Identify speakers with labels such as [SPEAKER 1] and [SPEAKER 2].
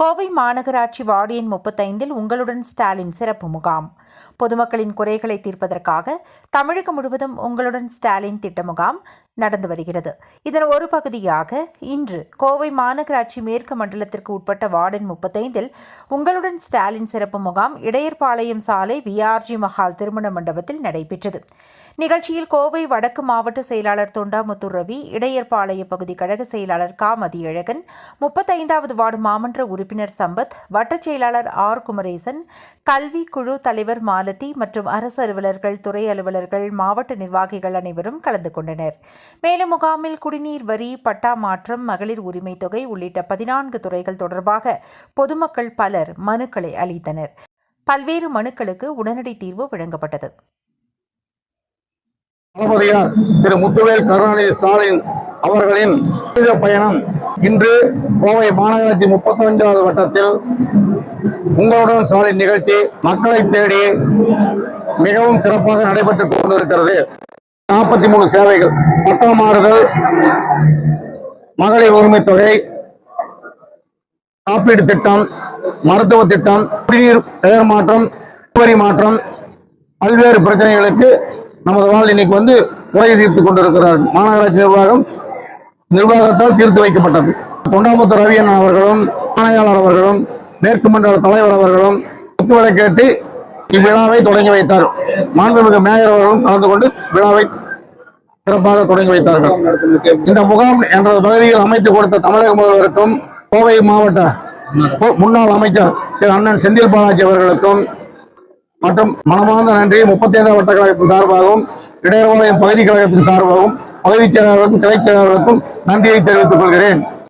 [SPEAKER 1] கோவை மாநகராட்சி வார்டு எண் முப்பத்தைந்தில் உங்களுடன் ஸ்டாலின் சிறப்பு முகாம். பொதுமக்களின் குறைகளை தீர்ப்பதற்காக தமிழகம் முழுவதும் உங்களுடன் ஸ்டாலின் திட்ட முகாம். நடந்து வருகிறது. இதன் ஒரு பகுதியாக இன்று கோவை மாநகராட்சி மேற்கு மண்டலத்திற்கு உட்பட்ட வார்டன் முப்பத்தைந்தில் உங்களுடன் ஸ்டாலின் சிறப்பு முகாம் இடையர்பாளையம் சாலை விஆர்ஜி மஹால் திருமண மண்டபத்தில் நடைபெற்றது. நிகழ்ச்சியில் கோவை வடக்கு மாவட்ட செயலாளர் தொண்டாமுத்து ரவி இடையர்பாளைய பகுதி கழக செயலாளர் கா மதியழகன் முப்பத்தைந்தாவது வார்டு மாமன்ற உறுப்பினர் சம்பத் வட்டச் செயலாளர் ஆர் குமரேசன் கல்வி குழு தலைவர் மாலதி மற்றும் அரசு அலுவலர்கள் துறை அலுவலர்கள் மாவட்ட நிர்வாகிகள் அனைவரும் கலந்து கொண்டனர். மேலும் முகாமில் குடிநீர் வரி பட்டா மாற்றம் மகளிர் உரிமை தொகை உள்ளிட்ட பதினான்கு துறைகள் தொடர்பாக பொதுமக்கள் பலர் மனுக்களை அளித்தனர். பல்வேறு மனுக்களுக்கு உடனடி தீர்வு வழங்கப்பட்டது.
[SPEAKER 2] தளபதியார் திரு முத்துவேல் கருணாநிதி ஸ்டாலின் அவர்களின் புனித பயணம் இன்று கோவை மாநகராட்சி முப்பத்தஞ்சாவது வட்டத்தில் உங்களுடன் ஸ்டாலின் நிகழ்ச்சி மக்களை தேடி மிகவும் சிறப்பாக நடைபெற்றுக் கொண்டிருக்கிறது. நாற்பத்தி மூணு சேவைகள். பட்டம் மாறுதல் மகளிர் உரிமை தொகை காப்பீடு திட்டம் மருத்துவ திட்டம் குடிநீர் பெயர் மாற்றம் வரி மாற்றம் பல்வேறு பிரச்சனைகளுக்கு நமது வாழ் இன்னைக்கு வந்து குறை தீர்த்து கொண்டிருக்கிறார். மாநகராட்சி நிர்வாகம் நிர்வாகத்தால் தீர்த்து வைக்கப்பட்டது. தொண்டாமுத்து ரவியன் அவர்களும் ஆணையாளர் அவர்களும் மேற்கு மண்டல தலைவர் அவர்களும் ஒத்துழைப்பை கேட்டு இவ்விழாவை தொடங்கி வைத்தார். மாண்புமிகு மேயர் அவர்களும் கலந்து கொண்டு விழாவை சிறப்பாக தொடங்கி வைத்தார்கள். இந்த முகாம் என்ற பகுதியில் அமைத்து கொடுத்த தமிழக முதல்வருக்கும் கோவை மாவட்ட முன்னாள் அமைச்சர் திரு. அண்ணன் செந்தில் பாலாஜி அவர்களுக்கும் மற்றும் மனமார்ந்த நன்றி. முப்பத்தி ஐந்தாம் வட்ட கழகத்தின் சார்பாகவும் இடையர்பாளையம் பகுதி கழகத்தின் சார்பாகவும் பகுதிச் செயலாளருக்கும் கிளைச் செயலாளருக்கும் நன்றியை தெரிவித்துக் கொள்கிறேன்.